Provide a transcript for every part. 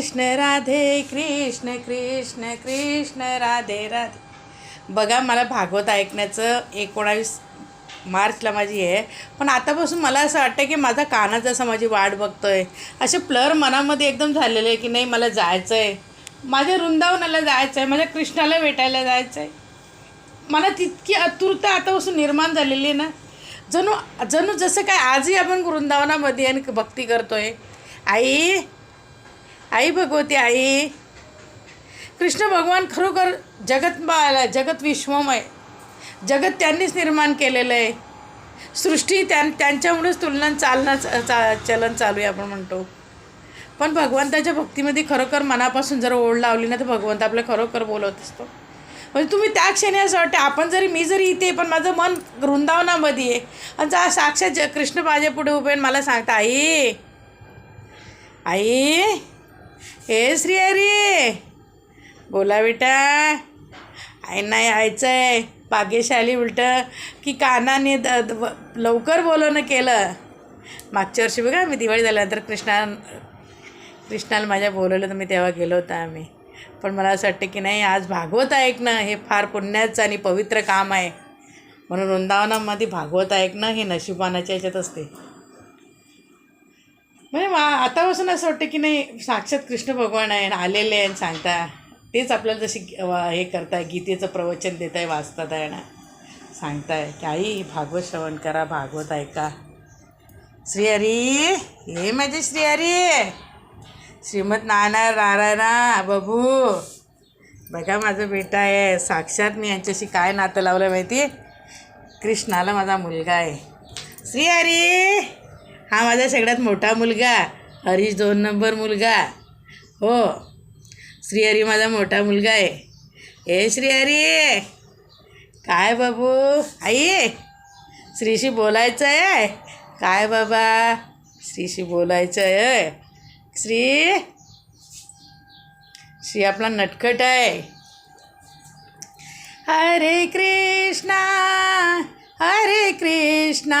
कृष्ण राधे कृष्ण कृष्ण कृष्ण राधे राधे. बघा मला भागवत ऐकण्याचं एकोणावीस मार्चला माझी आहे. पण आतापासून मला असं वाटतं की माझा काना जसं माझी वाट बघतोय असे प्लर मनामध्ये एकदम झालेले आहे की नाही मला जायचं आहे माझ्या वृंदावनाला जायचं आहे माझ्या कृष्णाला भेटायला जायचं आहे मला तितकी आतुरता आतापासून निर्माण झालेली आहे ना. जणू जणू जसं काय आजही आपण वृंदावनामध्ये आणि भक्ती करतो आहे आई आई भगवती आई. कृष्ण भगवान खरोखर जगत जगत विश्वमय जगत त्यांनीच निर्माण केलेलं आहे. सृष्टी त्यां त्यांच्यामुळेच तुलना चालना चा चलन चालू आहे आपण म्हणतो. पण भगवंताच्या भक्तीमध्ये खरोखर मनापासून जर ओढ लावली ना तर भगवंत आपलं खरोखर बोलवत असतो. म्हणजे तुम्ही त्या क्षणी असं वाटतं आपण जरी मी जरी इथे पण माझं मन वृंदावनामध्ये आहे. आणि जा साक्षात ज कृष्ण माझ्या पुढे उभे मला सांगता आई आई हे श्री हरी. बोला बेटा नाही यायचं आहे भाग्यशाली उलटं की कानाने द लवकर बोलवणं केलं. मागच्या वर्षी बघा मी दिवाळी झाल्यानंतर कृष्णा कृष्णाला माझ्या बोलवलं तर मी तेव्हा गेलो होतो आम्ही. पण मला असं वाटतं की नाही आज भागवत ऐकणं हे फार पुण्याचं आणि पवित्र काम आहे. म्हणून वृंदावनामध्ये भागवत ऐकणं हे नशिबानाच्या याच्यात असते. म्हणजे मा आतापासून असं वाटतं की नाही साक्षात कृष्ण भगवान आहे आलेले आहे आणि सांगता. तेच आपल्याला जशी हे करताय गीतेचं प्रवचन देत आहे वाचतात आहे ना. सांगताय की आई भागवत श्रवण करा भागवत ऐका. श्रीहरी हे माझे श्रीहरी. श्रीमद नाना नारायणा बाबू. बघा माझा बेटा आहे. साक्षात मी यांच्याशी काय नातं लावलं माहिती? कृष्णाला माझा मुलगा आहे. श्रीहरी! हा माझा सगळ्यात मोठा मुलगा. हरीश दोन नंबर मुलगा. हो. श्रीहरी माझा मोठा मुलगा आहे. ए श्रीहरी! काय बाबू? आई! श्रीशी बोलायचं आहे? काय बाबा? श्रीशी बोलायचं आहे? श्री! श्री आपला नटखट आहे. हरे कृष्णा! हरे कृष्णा!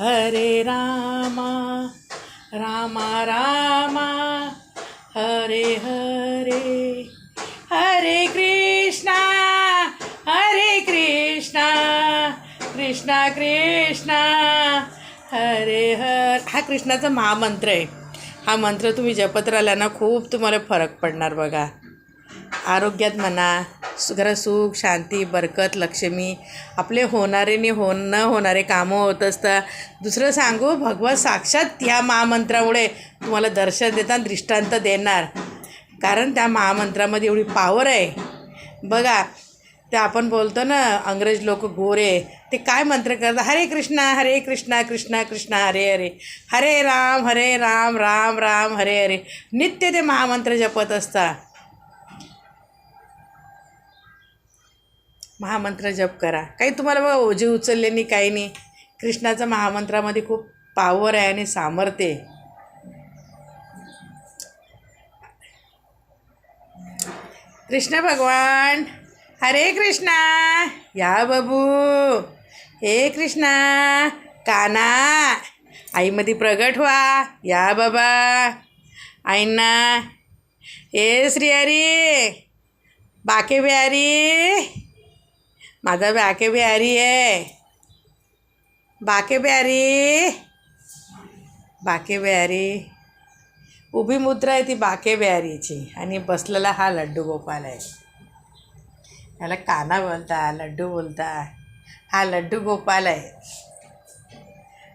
हरे रामा रामा रामा हरे हरे। हरे कृष्णा हरे कृष्णा कृष्णा कृष्णा। हरे हर हा कृष्णाचा महामंत्र आहे. हा मंत्र तुम्ही जपत राहिला ना खूप तुम्हाला फरक पडणार बघा. आरोग्यात म्हणा घरात सुख शांती बरकत लक्ष्मी. आपले होणारे नि हो न होणारे कामं होत असतात दुसरं सांगू भगवत साक्षात ह्या महामंत्रामुळे तुम्हाला दर्शन देताना दृष्टांत देणार. कारण त्या महामंत्रामध्ये एवढी पावर आहे. बघा ते आपण बोलतो ना अंग्रेज लोक गोरे ते काय मंत्र करतात? हरे कृष्णा हरे कृष्णा कृष्णा कृष्णा हरे हरे. हरे राम हरे राम राम राम हरे हरे. नित्य ते महामंत्र जपत असतात महामंत्र जप करा. काही तुम्हाला बघा ओझे उचलले नाही काही नाही. कृष्णाचा महामंत्रामध्ये खूप पावर आहे आणि सामर्थ्य आहे. कृष्ण भगवान हरे कृष्णा या बाबू. हे कृष्णा काना. आईमध्ये प्रगट व्हा या बाबा. आईंना हे श्रीहरी बाके बिहारी. माझा बाके बिहारी आहे. बाके बिहारी. बाके बिहारी. उभी मुद्रा आहे ती बाके बिहारीची. आणि बसलेला हा लड्डू गोपाल आहे. ह्याला काना बोलता लड्डू बोलता. हा लड्डू गोपाल आहे.